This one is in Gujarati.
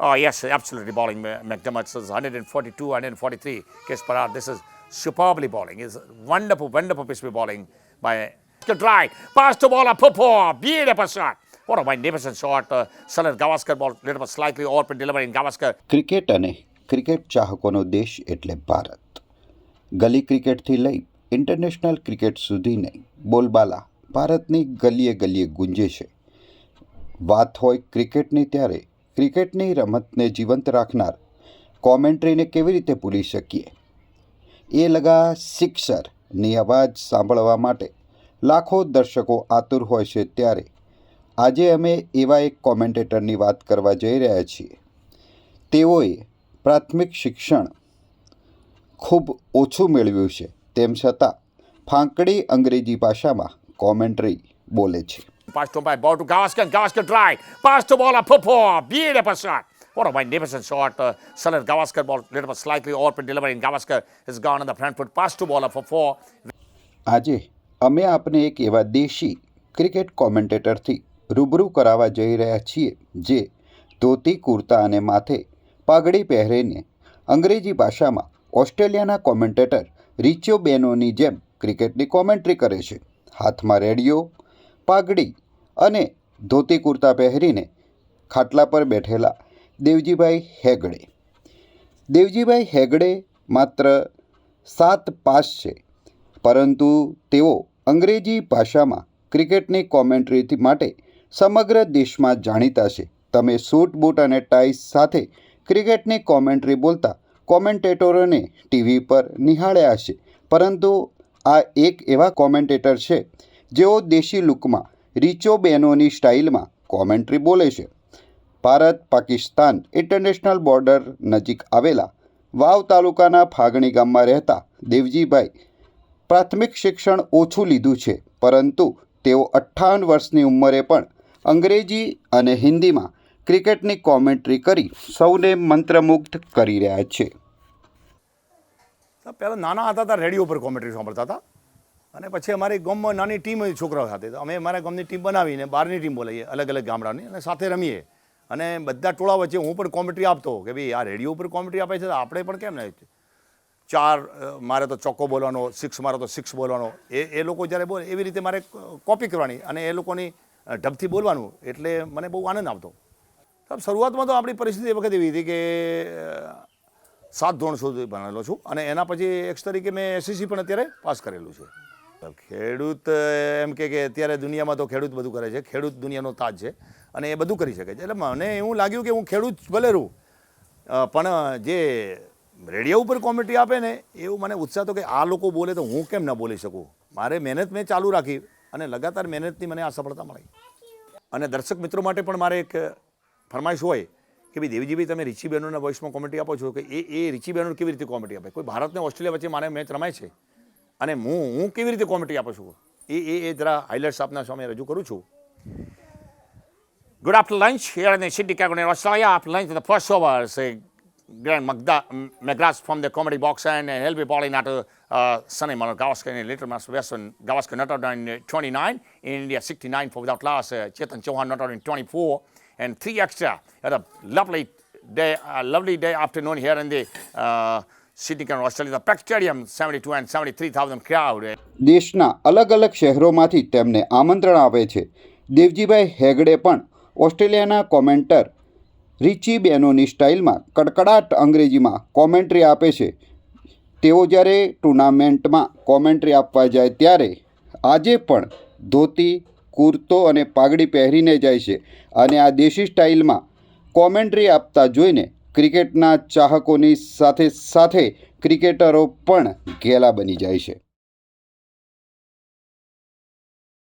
Oh, yes, absolutely bowling. Ma- McDermott is 142, 143 k's per hour. This is superbly bowling. It's wonderful, wonderful piece of bowling by to try. Pass to bowler, Popo. Beautiful shot. What a magnificent shot. Uh, Salad Gavaskar ball, little bit slightly open delivery in Gavaskar. Cricket અને ક્રિકેટ ચાહકોનો દેશ એટલે ભારત ગલી ક્રિકેટથી લઈ ઇન્ટરનેશનલ ક્રિકેટ સુધીની બોલબાલા ભારતની ગલીએ ગલીએ ગુંજે છે વાત હોય ક્રિકેટની ત્યારે ક્રિકેટની રમતને જીવંત રાખનાર કોમેન્ટ્રીને કેવી રીતે ભૂલી શકીએ? એ લગા સિક્સરની અવાજ સાંભળવા માટે લાખો દર્શકો આતુર હોય છે ત્યારે આજે અમે એવા એક કોમેન્ટેટરની વાત કરવા જઈ રહ્યા છીએ. તેઓએ પ્રાથમિક શિક્ષણ ખૂબ ઓછું મેળવ્યું છે, તેમ છતાં ફાંકડી અંગ્રેજી ભાષામાં કોમેન્ટ્રી બોલે છે. Pass to by ball to Gavaskar. Gavaskar try. Pass to ball bowler, Popo. Beautiful shot. What a magnificent shot. Uh, Salad Gavaskar ball, little bit slightly open delivery in Gavaskar has gone on the front foot. Pass to bowler for four. આજે અમે આપને એક એવા દેશી ક્રિકેટ કોમેન્ટેટરથી રૂબરૂ કરાવવા જઈ રહ્યા છીએ જે ધોતી કુર્તા અને માથે પાઘડી પહેરીને અંગ્રેજી ભાષામાં ઓસ્ટ્રેલિયાના કોમેન્ટેટર રિચો બેનોની જેમ ક્રિકેટની કોમેન્ટ્રી કરે છે હાથમાં રેડિયો પાઘડી અને ધોતી કુર્તા પહેરીને ખાટલા પર બેઠેલા દેવજીભાઈ હેગડે. દેવજીભાઈ હેગડે માત્ર સાત પાસ છે, પરંતુ તેઓ અંગ્રેજી ભાષામાં ક્રિકેટની કોમેન્ટ્રીથી માટે સમગ્ર દેશમાં જાણીતા છે. તમે સૂટ, બૂટ અને ટાઈ સાથે ક્રિકેટની કોમેન્ટ્રી બોલતા કોમેન્ટેટરોને ટીવી પર નિહાળ્યા છે પરંતુ આ એક એવા કોમેન્ટેટર છે જેઓ દેશી લુકમાં, રીચો બેનોની સ્ટાઇલમાં કોમેન્ટ્રી બોલે છે. ભારત, પાકિસ્તાન ઇન્ટરનેશનલ બોર્ડર નજીક આવેલા વાવ તાલુકાના ફાગણી ગામમાં રહેતા દેવજીભાઈ પ્રાથમિક શિક્ષણ ઓછું લીધું છે, પરંતુ તેઓ અઠ્ઠાવન વર્ષની ઉંમરે પણ અંગ્રેજી અને હિન્દીમાં ક્રિકેટની કોમેન્ટ્રી કરી સૌને મંત્રમુગ્ધ કરી રહ્યા છે. પહેલાં નાના હતા ત્યાં રેડિયો પર કોમેન્ટ્રી સાંભળતા હતા. અને પછી અમારી ગામમાં નાની ટીમ હતી છોકરાઓ સાથે. તો અમે અમારા ગામની ટીમ બનાવીને બહારની ટીમ બોલાવીએ અલગ અલગ ગામડાની અને સાથે રમીએ. અને બધા ટોળા વચ્ચે હું પણ કોમેન્ટ્રી આપતો કે ભાઈ આ રેડિયો ઉપર કોમેન્ટ્રી આપે છે તો આપણે પણ કેમ નહીં? ચાર મારે તો ચોક્કો બોલવાનો સિક્સ મારે તો સિક્સ બોલવાનો. એ એ લોકો જ્યારે બોલે, એવી રીતે મારે કોપી કરવાની અને એ લોકોની ઢબથી બોલવાનું એટલે મને બહુ આનંદ આવતો. શરૂઆતમાં તો આપણી પરિસ્થિતિ એ વખત એવી હતી કે સાત ધોરણ સુધી ભણેલો છું અને એના પછી એક્સ તરીકે મેં એસએસસી પણ અત્યારે પાસ કરેલું છે. ખેડૂત એમ કે કે અત્યારે દુનિયામાં તો ખેડૂત બધું કરે છે, ખેડૂત દુનિયાનો તાજ છે અને એ બધું કરી શકે છે. એટલે મને એવું લાગ્યું કે હું ખેડૂત ભલે રહું પણ જે રેડિયો ઉપર કોમેન્ટ્રી આપે ને, એવું મને ઉત્સાહ હતો કે આ લોકો બોલે તો હું કેમ ન બોલી શકું? મારે મહેનત મેં ચાલુ રાખી અને લગાતાર મહેનતની મને આ સફળતા મળી. અને દર્શક મિત્રો માટે પણ મારે એક ફરમાઈશ હોય કે ભાઈ દેવીજીભાઈ, તમે રીચી બહેનોના વોઇસમાં કોમેન્ટ્રી આપો છો કે એ એ રીચી બહેનો કેવી રીતે કોમેન્ટ્રી આપે? કોઈ ભારત ઓસ્ટ્રેલિયા વચ્ચે મારે મેચ રમાય છે? અને હું હું કેવી રીતે કોમેન્ટ્રી આપું છું એ એ એ જરા હાઇલાઇટ્સ આપના સામે રજૂ કરું છું Sydney Cabinet, Australia. After lunch, the first over is a Grant Magda, McGrath from the comedy box, and he'll be bowling at uh, Sunny Mano Gavaskar in Little Master Western. Gavaskar not out in uh, 29, in India 69 for without loss. Uh, Chetan Chauhan not out in 24, and three extra. Had a lovely day, uh, lovely day afternoon here in the uh, Sydney Cabinet, Australia. The Peck Stadium, 72 and 73,000 crowd. દેશના અલગ અલગ શહેરોમાંથી તેમને આમંત્રણ આવે છે દેવજીભાઈ હેગડે પણ ઓસ્ટ્રેલિયાના કોમેન્ટર રિચી બેનોની સ્ટાઇલમાં કડકડાટ અંગ્રેજીમાં કોમેન્ટ્રી આપે છે તેઓ જ્યારે ટુર્નામેન્ટમાં કોમેન્ટ્રી આપવા જાય ત્યારે આજે પણ ધોતી કુર્તો અને પાઘડી પહેરીને જાય છે અને આ દેશી સ્ટાઇલમાં કોમેન્ટ્રી આપતા જોઈને ક્રિકેટના ચાહકોની સાથે સાથે ક્રિકેટરો પણ ઘેલા બની જાય છે.